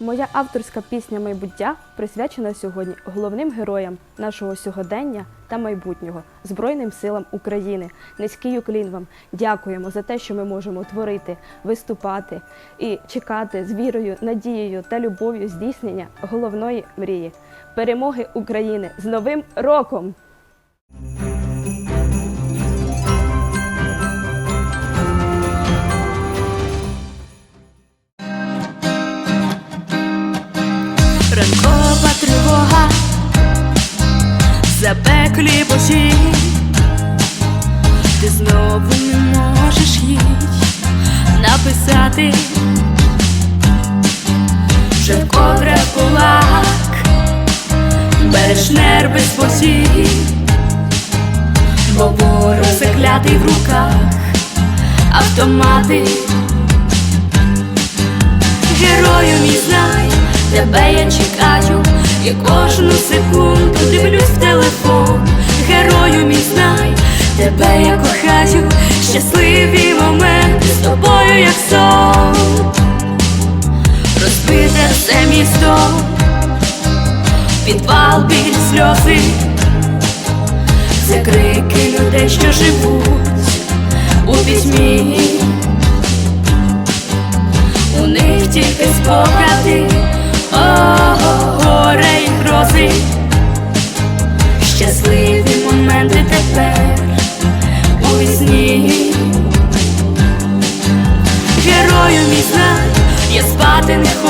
Моя авторська пісня Майбуття присвячена сьогодні головним героям нашого сьогодення та майбутнього Збройним силам України. Низький уклін вам дякуємо за те, що ми можемо творити, виступати і чекати з вірою, надією та любов'ю здійснення головної мрії перемоги України з Новим роком! Божі, ти знову не можеш їй написати, вже вкотре кулак, береш нерви свої, бо ворог заклятий в руках, автомати. Герою мій знай, тебе я чекаю, і кожну секунду дивлюсь в телефон. Підвал біль сльози, це крики людей, що живуть у пітьмі. У них тільки спогади, о, горе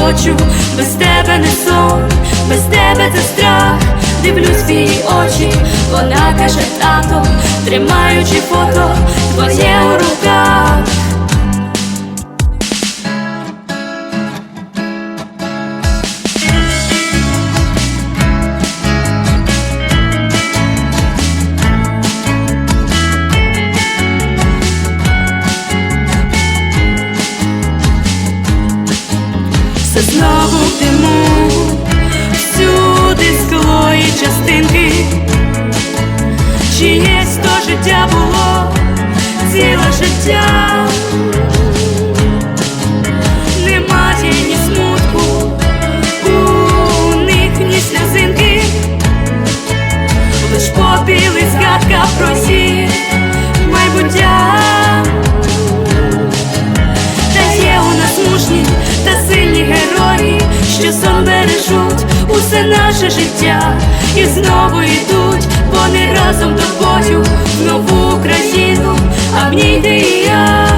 хочу, без тебе не сон, без тебе це страх. Дивлюсь в її очі, вона каже тато, тримаючи фото твоє у руках. Знову в диму, всюди скло і частинки, чиєсь то життя було, ціле життя, сон бережуть усе наше життя, і знову йдуть вони разом до бою в нову Україну, а в ній ти і я.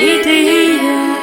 Ній ти і you.